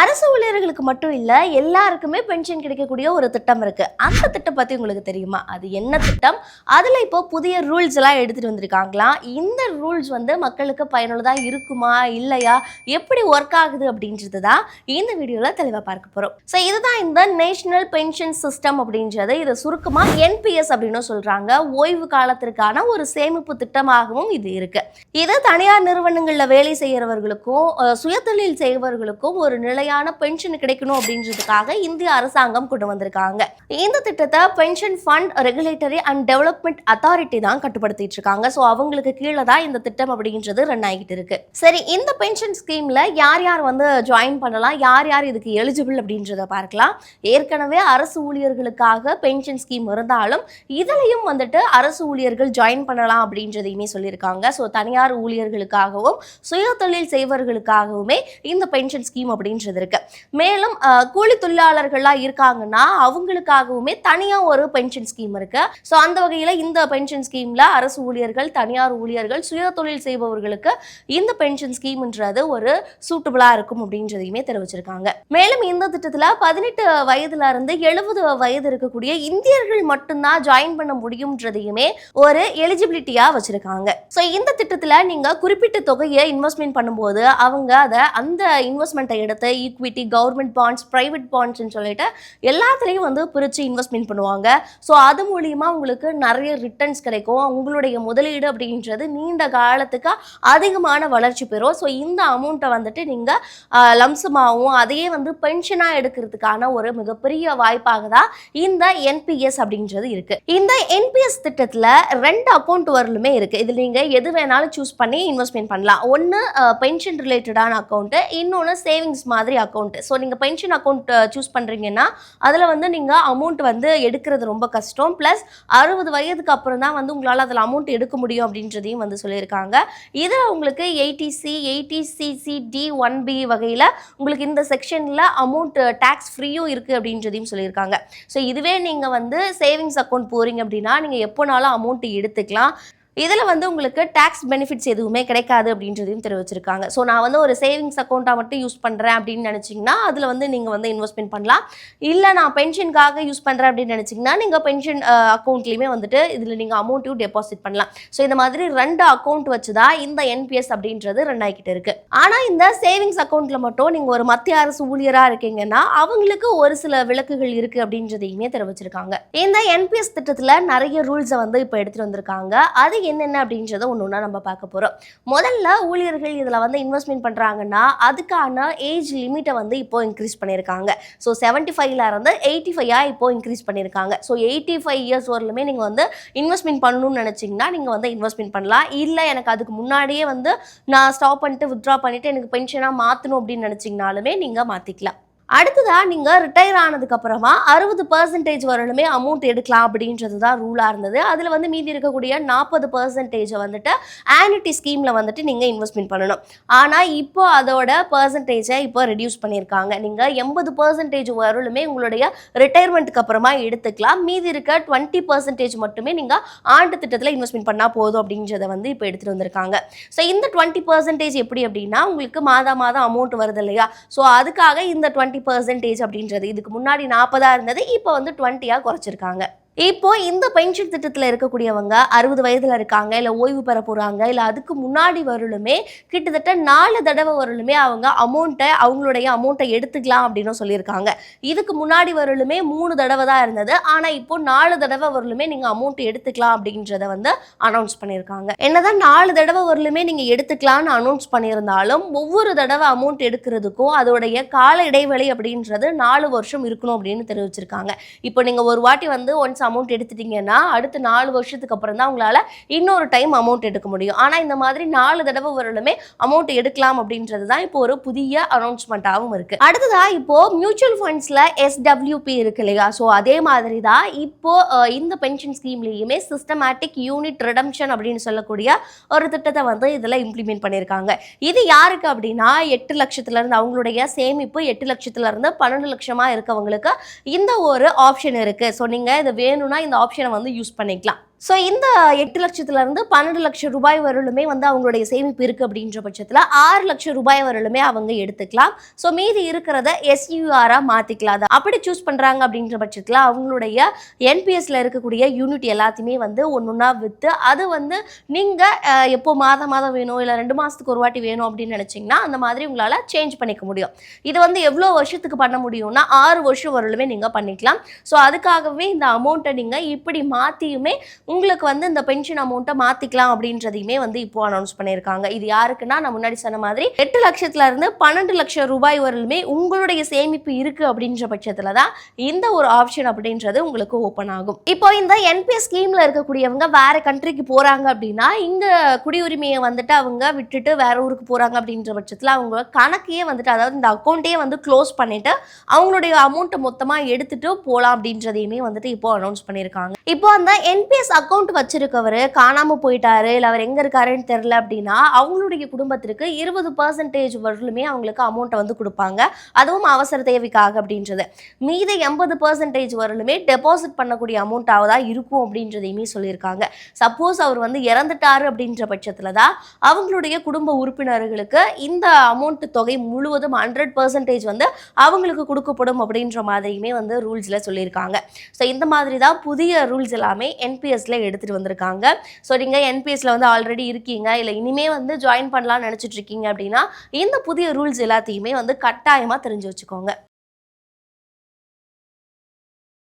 அரசு ஊழியர்களுக்கு மட்டும் இல்லை எல்லாருக்குமே பென்ஷன் கிடைக்கக்கூடிய ஒரு திட்டம் இருக்கு. அந்த திட்டம் பத்தி உங்களுக்கு தெரியுமா? அது என்ன திட்டம்? அதுல இப்போ புதிய ரூல்ஸ் எல்லாம் எடுத்துட்டு வந்திருக்காங்களாம் இந்த ரூல்ஸ் வந்து மக்களுக்கு பயனுள்ளதா இருக்குமா? இல்லையா? எப்படி ஒர்க் ஆகுது அப்படின்றது தான் இந்த வீடியோல தெளிவா பார்க்க போறோம். ஸோ இதுதான் இந்த நேஷனல் பென்ஷன் சிஸ்டம் அப்படின்றது. இதை சுருக்கமா என்பிஎஸ் அப்படின்னு சொல்றாங்க. ஓய்வு காலத்திற்கான ஒரு சேமிப்பு திட்டமாகவும் இது இருக்கு. இது தனியார் நிறுவனங்களில் வேலை செய்யறவர்களுக்கும் சுயதொழில் செய்பவர்களுக்கும் ஒரு நிலை முறையான பென்ஷன் கிடைக்கணும் அப்படின்றதுக்காக இந்திய அரசாங்கம் கொண்டு வந்திருக்காங்க. இந்த திட்டத்தை pension fund regulatory and development authority தான் கட்டுப்படுத்திட்டு இருக்காங்க. ஸோ அவங்களுக்கு கீழே தான் இந்த திட்டம் அப்படின்றது ரன் ஆகிட்டு இருக்கு. சரி இந்த பென்ஷன் ஸ்கீம்ல யார் யார் வந்து ஜாயின் பண்ணலாம்? யார் யார் இதுக்கு எலிஜிபிள் அப்படின்றத பார்க்கலாம். ஏற்கனவே அரசு ஊழியர்களுக்காக பென்ஷன் ஸ்கீம் இருந்தாலும் இதுலயும் வந்துட்டு அரசு ஊழியர்கள் ஜாயின் பண்ணலாம் அப்படின்றதையுமே சொல்லியிருக்காங்க. ஸோ தனியார் ஊழியர்களுக்காகவும் சுய தொழில் செய்வர்களுக்காகவுமே இந்த பென்ஷன் ஸ்கீம் அப்படின்றது இருக்கு மேலும் கூலி தொழிலாளர்கள்லாம் இருக்காங்கன்னா அவங்களுக்காகவுமே தனியாக ஒரு பென்ஷன் ஸ்கீம் இருக்கு. ஸோ அந்த வகையில் இந்த பென்ஷன் ஸ்கீம்ல அரசு ஊழியர்கள் தனியார் ஊழியர்கள் சுய தொழில் செய்பவர்களுக்கு இந்த பென்ஷன் ஸ்கீம்ன்றது ஒரு சூட்டபிளா இருக்கும் அப்படின்றதையுமே தெரிவிச்சிருக்காங்க. மேலும் இந்த திட்டத்தில் பதினெட்டு வயதுல இருந்து எழுபது வயது இருக்கக்கூடிய இந்தியர்கள் மட்டும்தான் ஜாயின் பண்ண முடியும்ன்றதையுமே ஒரு எலிஜிபிலிட்டியா வச்சிருக்காங்க. ஸோ இந்த திட்டத்தில் நீங்க குறிப்பிட்ட தொகையை இன்வெஸ்ட்மெண்ட் பண்ணும்போது அவங்க அதை அந்த இன்வெஸ்ட்மெண்ட்டை எடுத்து ஈக்விட்டி கவர்மெண்ட் பாண்ட்ஸ் ப்ரைவேட் பாண்ட்ஸ்னு சொல்லிட்டு எல்லாத்துலேயும் வந்து பிரித்து இன்வெஸ்ட்மெண்ட் பண்ணுவாங்க. ஸோ அது மூலிமா உங்களுக்கு நிறைய ரிட்டர்ன்ஸ் கிடைக்கும். உங்களுடைய முதலீடு அப்படின்றது நீண்ட காலத்துக்கு அதிகமான வளர்ச்சி பெறும். ஸோ இந்த அமௌண்ட்டை வந்துட்டு நீங்கள் லம்சமாகவும் அதையே வந்து பென்ஷனாக எடுக்கிறதுக்கான ஒரு மிகப்பெரிய வாய்ப்பாக தான் இந்த என்பிஎஸ் அப்படின்றது இருக்குது இந்த என்பிஎஸ் திட்டத்தில் ரெண்டு அக்கௌண்ட் வரலுமே இருக்குது இதில் நீங்கள் எது வேணாலும் சூஸ் பண்ணி இன்வெஸ்ட்மெண்ட் பண்ணலாம். ஒன்று பென்ஷன் ரிலேட்டடான அக்கௌண்ட்டு இன்னொன்று சேவிங்ஸ் மாதிரி அக்கௌண்ட் ஸோ நீங்கள் பென்ஷன் அக்கௌண்ட் சூஸ் பண்ணுறீங்கன்னா அதில் வந்து நீங்கள் அமௌண்ட் வந்து எடுக்கிறது ரொம்ப கஷ்டம். ப்ளஸ் அறுபது வயதுக்கு அப்புறம் தான் வந்து உங்களால் அதில் அமௌண்ட் எடுக்க முடியும் அப்படின்றதையும் வந்து சொல்லியிருக்காங்க. இதில் உங்களுக்கு eighty C eighty C C D one B வகையில் உங்களுக்கு இந்த செக்ஷனில் அமௌண்ட் டேக்ஸ் ஃப்ரீயும் இருக்குது அப்படின்றதையும் சொல்லியிருக்காங்க. ஸோ இதுவே நீங்கள் வந்து சேவிங்ஸ் அக்கௌண்ட் போகிறீங்க அப்படின்னா நீங்கள் எப்போனாலும் அமௌண்ட் எடுத்துக்கலாம். இதில் வந்து உங்களுக்கு டேக்ஸ் பெனிஃபிட்ஸ் எதுவுமே கிடைக்காது அப்படின்றதையும் தெரிவிச்சிருக்காங்க. ஸோ நான் வந்து ஒரு சேவிங்ஸ் அக்கௌண்ட்டாக மட்டும் யூஸ் பண்ணுறேன் அப்படின்னு நினச்சிங்கன்னா அதில் வந்து நீங்கள் வந்து இன்வெஸ்ட்மெண்ட் பண்ணலாம். இல்லை நான் பென்ஷனுக்காக யூஸ் பண்ணுறேன் அப்படின்னு நினச்சிங்கன்னா நீங்கள் பென்ஷன் அக்கௌண்ட்லேயுமே வந்துட்டு இதில் நீங்கள் அமௌண்ட்டையும் டெபாசிட் பண்ணலாம். ஸோ இந்த மாதிரி ரெண்டு அக்கௌண்ட் வச்சு தான் இந்த என்பிஎஸ் அப்படின்றது ரன் ஆகிக்கிட்டு இருக்குது ஆனால் இந்த சேவிங்ஸ் அக்கௌண்ட்டில் மட்டும் நீங்கள் ஒரு மத்திய அரசு ஊழியராக இருக்கீங்கன்னா அவங்களுக்கு ஒரு சில விலக்குகள் இருக்குது அப்படின்றதையுமே தெரிவிச்சிருக்காங்க. இந்த என்பிஎஸ் திட்டத்தில் நிறைய ரூல்ஸை வந்து இப்போ எடுத்துகிட்டு வந்திருக்காங்க. அது என்னென்ன அப்படின்றத ஒன்று ஒன்றா நம்ம பார்க்க போகிறோம் முதல்ல ஊழியர்கள் இதில் வந்து இன்வெஸ்ட்மெண்ட் பண்ணுறாங்கன்னா அதுக்கான ஏஜ் லிமிட்டை வந்து இப்போ இன்க்ரீஸ் பண்ணியிருக்காங்க. ஸோ செவன்ட்டி ஃபைவ்ல இருந்து எயிட்டி ஃபைவாக இப்போ இன்க்ரீஸ் பண்ணியிருக்காங்க. ஸோ எயிட்டி ஃபைவ் இயர்ஸ் வரலுமே நீங்கள் வந்து இன்வெஸ்ட்மெண்ட் பண்ணணும்னு நினச்சிங்கன்னா நீங்கள் வந்து இன்வெஸ்ட்மெண்ட் பண்ணலாம். இல்லை எனக்கு அதுக்கு முன்னாடியே வந்து நான் ஸ்டாப் பண்ணிட்டு வித்ட்ரா பண்ணிவிட்டு எனக்கு பென்ஷனாக மாற்றணும் அப்படின்னு நினச்சிங்கனாலுமே நீங்கள் மாற்றிக்கலாம் அடுத்ததாக நீங்கள் ரிட்டையர் ஆனதுக்கு அப்புறமா அறுபது பர்சன்டேஜ் வரலுமே அமௌண்ட் எடுக்கலாம் அப்படின்றது தான் ரூலாக இருந்தது. அதில் வந்து மீதி இருக்கக்கூடிய நாற்பது பர்சன்டேஜை வந்துட்டு ஆனுட்டி ஸ்கீமில் வந்துட்டு நீங்கள் இன்வெஸ்ட்மெண்ட் பண்ணணும். ஆனால் இப்போ அதோட பர்சன்டேஜை இப்போ ரெடியூஸ் பண்ணியிருக்காங்க. நீங்கள் எண்பது பர்சன்டேஜ் வரலுமே உங்களுடைய ரிட்டையர்மெண்ட்டுக்கு அப்புறமா எடுத்துக்கலாம். மீதி இருக்க டுவெண்ட்டி பர்சன்டேஜ் மட்டுமே நீங்கள் ஆண்டு திட்டத்தில் இன்வெஸ்ட்மெண்ட் பண்ணால் போதும் அப்படின்றத வந்து இப்போ எடுத்துகிட்டு வந்திருக்காங்க. ஸோ இந்த டுவெண்ட்டி பர்சன்டேஜ் எப்படி அப்படின்னா உங்களுக்கு மாதம் மாதம் அமௌண்ட் வருது இல்லையா? ஸோ அதுக்காக இந்த டுவெண்ட்டி பர்சன்டேஜ் அப்படின்றது இதுக்கு முன்னாடி நாற்பதாக இருந்தது இப்போ வந்து டுவெண்ட்டியாக குறைச்சிருக்காங்க. இப்போ இந்த பென்ஷன் திட்டத்தில் இருக்கக்கூடியவங்க அறுபது வயதில் இருக்காங்க இல்லை ஓய்வு பெற போகிறாங்க இல்லை அதுக்கு முன்னாடி வரலுமே கிட்டத்தட்ட நாலு தடவை வரலுமே அவங்க அமௌண்ட்டை அவங்களுடைய அமௌண்ட்டை எடுத்துக்கலாம் அப்படின்னு சொல்லியிருக்காங்க. இதுக்கு முன்னாடி வரலுமே மூணு தடவை தான் இருந்தது. ஆனால் இப்போ நாலு தடவை வரலுமே நீங்கள் அமௌண்ட் எடுத்துக்கலாம் அப்படின்றத வந்து அனௌன்ஸ் பண்ணியிருக்காங்க. என்னதான் நாலு தடவை வரலுமே நீங்கள் எடுத்துக்கலாம்னு அனௌன்ஸ் பண்ணியிருந்தாலும் ஒவ்வொரு தடவை அமௌண்ட் எடுக்கிறதுக்கும் அதோடைய கால இடைவெளி அப்படின்றது நாலு வருஷம் இருக்கணும் அப்படின்னு தெரிவிச்சிருக்காங்க. இப்போ நீங்கள் ஒரு வாட்டி வந்து ஒன்ஸ் அமௌண்ட் எடுத்துட்டீங்கன்னா அடுத்து நாலு வருஷத்துக்கு அப்புறம் தான் உங்களால் இன்னொரு டைம் அமௌண்ட் எடுக்க முடியும். ஆனால் இந்த மாதிரி நாலு தடவை வரலுமே அமௌண்ட் எடுக்கலாம் அப்படின்றது தான் இப்போ ஒரு புதிய அனௌன்ஸ்மெண்ட்டாகவும் இருக்கு. அடுத்ததா இப்போ மியூச்சுவல் ஃபண்ட்ஸ்ல எஸ்டபிள்யூபி இருக்கு இல்லையா? ஸோ அதே மாதிரி தான் இப்போ இந்த பென்ஷன் ஸ்கீம்லேயுமே சிஸ்டமேட்டிக் யூனிட் ரிடம்ஷன் அப்படின்னு சொல்லக்கூடிய ஒரு திட்டத்தை வந்து இதில் இம்ப்ளிமெண்ட் பண்ணியிருக்காங்க இது யாருக்கு அப்படின்னா எட்டு லட்சத்துல இருந்து அவங்களுடைய சேமிப்பு எட்டு லட்சத்துல இருந்து பன்னெண்டு லட்சமாக இருக்கவங்களுக்கு இந்த ஒரு ஆப்ஷன் இருக்குது ஸோ நீங்க இது வேணும்னா இந்த ஆப்ஷனை வந்து யூஸ் பண்ணிக்கலாம். ஸோ இந்த எட்டு லட்சத்துலேருந்து பன்னெண்டு லட்சம் ரூபாய் வரலுமே வந்து அவங்களுடைய சேமிப்பு இருக்குது அப்படின்ற பட்சத்தில் ஆறு லட்சம் ரூபாய் வரலுமே அவங்க எடுத்துக்கலாம். ஸோ மீதி இருக்கிறத எஸ்யூஆராக மாற்றிக்கலாம் அதை அப்படி சூஸ் பண்ணுறாங்க அப்படின்ற பட்சத்தில் அவங்களுடைய என்பிஎஸ்ல இருக்கக்கூடிய யூனிட் எல்லாத்தையுமே வந்து ஒன்று ஒன்றா விற்று அது வந்து நீங்கள் எப்போ மாதம் மாதம் வேணும் இல்லை ரெண்டு மாதத்துக்கு ஒரு வாட்டி வேணும் அப்படின்னு நினச்சிங்கன்னா அந்த மாதிரி உங்களால் சேஞ்ச் பண்ணிக்க முடியும். இது வந்து எவ்வளோ வருஷத்துக்கு பண்ண முடியும்னா ஆறு வருஷம் வரலுமே நீங்கள் பண்ணிக்கலாம். ஸோ அதுக்காகவே இந்த அமௌண்ட்டை நீங்கள் இப்படி மாற்றியுமே உங்களுக்கு வந்து இந்த பென்ஷன் அமௌண்ட்டை மாத்திக்கலாம் அப்படின்றதையுமே வந்து இப்போ அனௌன்ஸ் பண்ணியிருக்காங்க. இது யாருக்குன்னா நான் முன்னாடி சொன்ன மாதிரி எட்டு லட்சத்துல இருந்து பன்னெண்டு லட்சம் ரூபாய் வரலுமே உங்களுடைய சேமிப்பு இருக்கு அப்படின்ற பட்சத்துல தான் இந்த ஒரு ஆப்ஷன் அப்படின்றது உங்களுக்கு ஓப்பன் ஆகும். இப்போ இந்த என்பிஎஸ் ஸ்கீம்ல இருக்கக்கூடியவங்க வேற கண்ட்ரிக்கு போறாங்க அப்படின்னா இந்த குடியுரிமையை வந்துட்டு அவங்க விட்டுட்டு வேற ஊருக்கு போறாங்க அப்படின்ற பட்சத்துல அவங்க கணக்கையே வந்துட்டு அதாவது இந்த அக்கௌண்ட்டே வந்து க்ளோஸ் பண்ணிட்டு அவங்களுடைய அமௌண்ட்டை மொத்தமா எடுத்துட்டு போகலாம் அப்படின்றதையுமே வந்துட்டு இப்போ அனௌன்ஸ் பண்ணியிருக்காங்க. இப்போ அந்த என்பிஎஸ் அக்கௌண்ட் வச்சிருக்கவர் காணாமல் போயிட்டாரு இல்லை அவர் எங்கே இருக்காருன்னு தெரில அப்படின்னா அவங்களுடைய குடும்பத்திற்கு இருபது பர்சன்டேஜ் வரலுமே அவங்களுக்கு அமௌண்ட்டை வந்து கொடுப்பாங்க. அதுவும் அவசர தேவைக்காக அப்படின்றது. மீதி எண்பது பர்சன்டேஜ் வரலுமே டெபாசிட் பண்ணக்கூடிய அமௌண்ட்டாக தான் இருக்கும் அப்படின்றதையுமே சொல்லியிருக்காங்க. சப்போஸ் அவர் வந்து இறந்துட்டாரு அப்படின்ற பட்சத்தில் தான் அவங்களுடைய குடும்ப உறுப்பினர்களுக்கு இந்த அமௌண்ட் தொகை முழுவதும் ஹண்ட்ரட் பர்சன்டேஜ் வந்து அவங்களுக்கு கொடுக்கப்படும் அப்படின்ற மாதிரியுமே வந்து ரூல்ஸில் சொல்லியிருக்காங்க. ஸோ இந்த மாதிரி தான் புதிய ரூல்ஸ் எல்லாமே என்பிஎஸ்ல எடுத்துகிட்டு வந்திருக்காங்க. ஸோ நீங்கள் என்பிஎஸ்சில் வந்து ஆல்ரெடி இருக்கீங்க. இல்லை இனிமே வந்து ஜாயின் பண்ணலாம்னு நினச்சிட்ருக்கீங்க அப்படின்னா இந்த புதிய ரூல்ஸ் எல்லாத்தையுமே வந்து கட்டாயமாக தெரிஞ்சு வச்சுக்கோங்க.